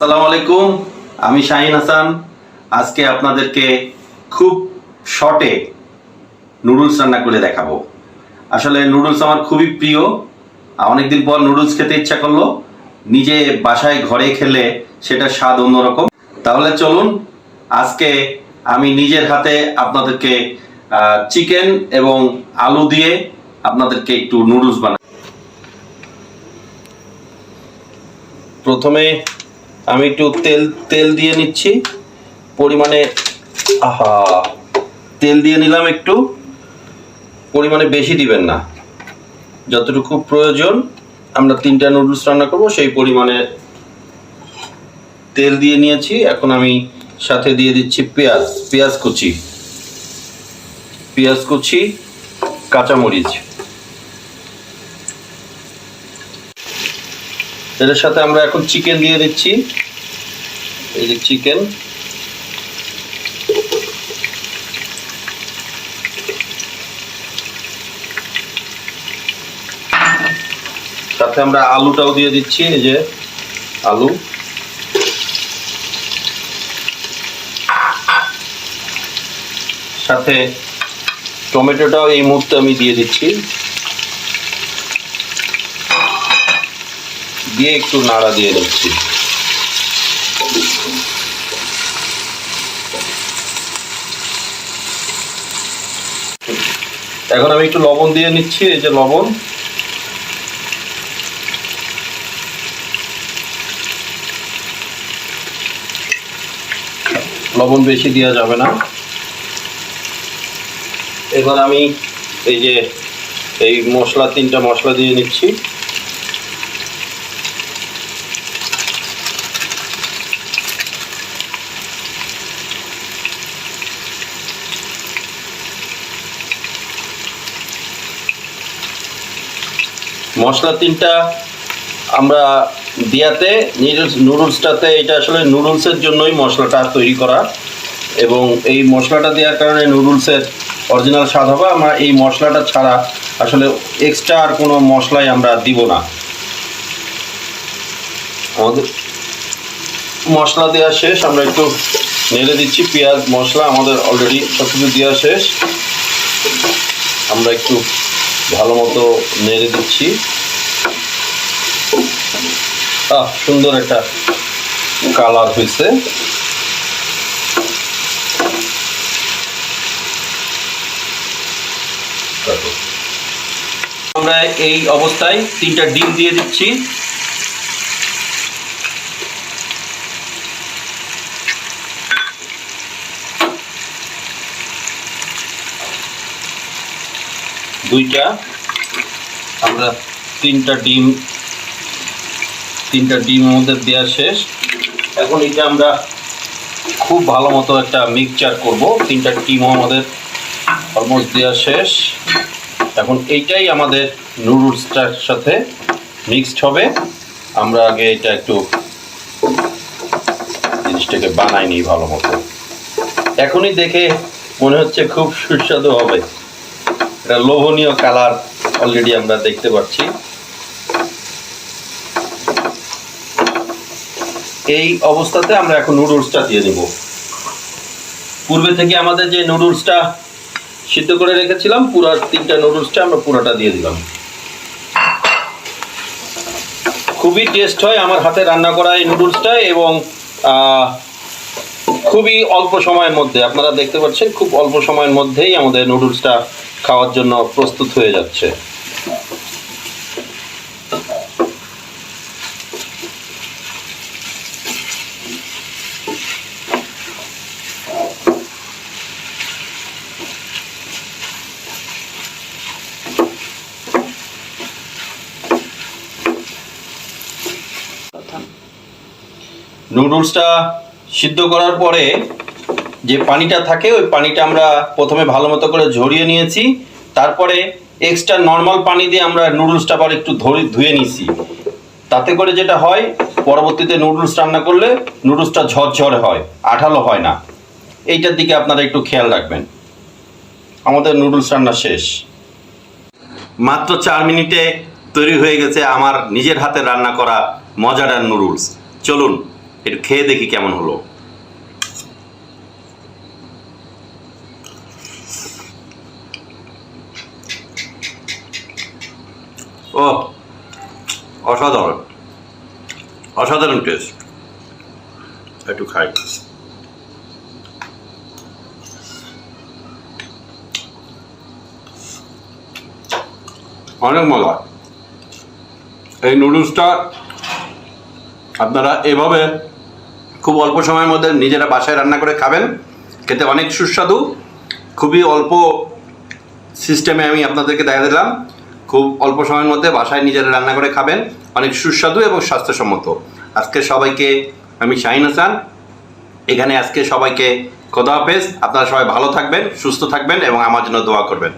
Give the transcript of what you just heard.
আসসালামু আলাইকুম, আমি শাহিন হাসান। আজকে আপনাদেরকে খুব শর্টে নুডলস রান্না করে দেখাবো। আসলে নুডলস আমার খুবই প্রিয়। অনেকদিন পর নুডলস খেতে ইচ্ছা করল। নিজে বাসায় ঘরে খেলে সেটা স্বাদ অন্যরকম। তাহলে চলুন, আজকে আমি নিজের হাতে আপনাদেরকে চিকেন এবং আলু দিয়ে আপনাদেরকে একটু নুডলস বানাই। প্রথমে আমি একটু তেল তেল দিয়ে নিচ্ছি। পরিমাণে, আহা, তেল দিয়ে নিলাম একটু। পরিমাণে বেশি দিবেন না। যতটুকু প্রয়োজন, আমরা তিনটা নুডলস রান্না করব, সেই পরিমাণে তেল দিয়ে নিয়েছি। এখন আমি সাথে দিয়ে দিচ্ছি পেঁয়াজ পেঁয়াজ কুচি। পেঁয়াজ কুচি, কাঁচামরিচ। এর সাথে আমরা এখন চিকেন দিয়ে দিচ্ছি। এই যে চিকেন সাথে আমরা আলুটাও দিয়ে দিচ্ছি, এই যে আলু। সাথে টমেটোটাও এই মুহূর্তে আমি দিয়ে দিচ্ছি। দিয়ে একটু নাড়া দিয়ে নিচ্ছি এখন আমি একটু লবণ দিয়ে নিচ্ছি, এই যে লবণ। লবণ বেশি দেওয়া যাবে না। এবার আমি এই যে এই মশলা, তিনটা মশলা দিয়ে নিচ্ছি। মশলা তিনটা আমরা দিয়াতে নুডলস নুডলসটাতে এটা আসলে নুডলসের জন্যই মশলাটা তৈরি করা। এবং এই মশলাটা দেওয়ার কারণে নুডলসের অরিজিনাল স্বাদ হবে। আমরা এই মশলাটা ছাড়া আসলে এক্সট্রা আর কোনো মশলাই আমরা দিব না। আমাদের মশলা দেওয়া শেষ। আমরা একটু নেড়ে দিচ্ছি। পেঁয়াজ, মশলা আমাদের অলরেডি সব কিছু দেওয়া শেষ। আমরা একটু ভালো মতো নেড়ে দিচ্ছি। আহ, সুন্দর একটা কালার হয়েছে। আমরা এই অবস্থায় তিনটা ডিম দিয়ে দিচ্ছি। দুইটা। আমরা তিনটা ডিম তিনটা ডিম আমাদের দেওয়া শেষ। এখন এটা আমরা খুব ভালো মতো একটা মিক্সচার করব। তিনটা ডিমও আমাদের অলমোস্ট দেওয়া শেষ। এখন এইটাই আমাদের নুডলসটার সাথে মিক্সড হবে। আমরা আগে এটা একটু জিনিসটাকে বানাই নিই ভালো মতো। এখনই দেখে মনে হচ্ছে খুব সুস্বাদু হবে। এটা লোভনীয় কালার অলরেডি আমরা দেখতে পাচ্ছি। এই অবস্থাতে আমরা এখন নুডলসটা দিয়ে দেব। পূর্বে থেকে আমাদের যে নুডলসটা সিদ্ধ করে রেখেছিলাম, পুরো তিনটা নুডলসটা আমরা পুরোটা দিয়ে দিলাম। খুবই টেস্ট হয় আমার হাতে রান্না করা এই নুডলসটা এবং খুবই অল্প সময়ের মধ্যে, আপনারা দেখতে পাচ্ছেন, খুব অল্প সময়ের মধ্যেই আমাদের নুডলসটা খাওয়ার জন্য প্রস্তুত হয়ে যাচ্ছে। নুডলসটা সিদ্ধ করার পরে যে পানিটা থাকে, ওই পানিটা আমরা প্রথমে ভালো মতো করে ঝরিয়ে নিয়েছি। তারপরে এক্সট্রা নর্মাল পানি দিয়ে আমরা নুডলসটা আবার একটু ধুয়ে নিয়েছি তাতে করে যেটা হয়, পরবর্তীতে নুডলস রান্না করলে নুডলসটা ঝরঝরে হয়, আঠালো হয় না। এইটার দিকে আপনারা একটু খেয়াল রাখবেন। আমাদের নুডলস রান্না শেষ। মাত্র চার মিনিটে তৈরি হয়ে গেছে আমার নিজের হাতে রান্না করা মজাদার নুডলস চলুন, একটু খেয়ে দেখি কেমন হলো। ও, অসাধারণ। অসাধারণ টেস্ট একটু খাই। অনেক মজা। এই নুডলসটা আপনারা এভাবে খুব অল্প সময়ের মধ্যে নিজেরা বাসায় রান্না করে খাবেন। খেতে অনেক সুস্বাদু। খুবই অল্প সিস্টেমে আমি আপনাদেরকে দেখা দিলাম। খুব অল্প সময়ের মধ্যে বাসায় নিজেরা রান্না করে খাবেন। অনেক সুস্বাদু এবং স্বাস্থ্যসম্মত। আজকে সবাইকে, আমি শাহিন হাসান। এখানে আজকে সবাইকে খোদা হাফেজ। আপনারা সবাই ভালো থাকবেন, সুস্থ থাকবেন এবং আমার জন্য দোয়া করবেন।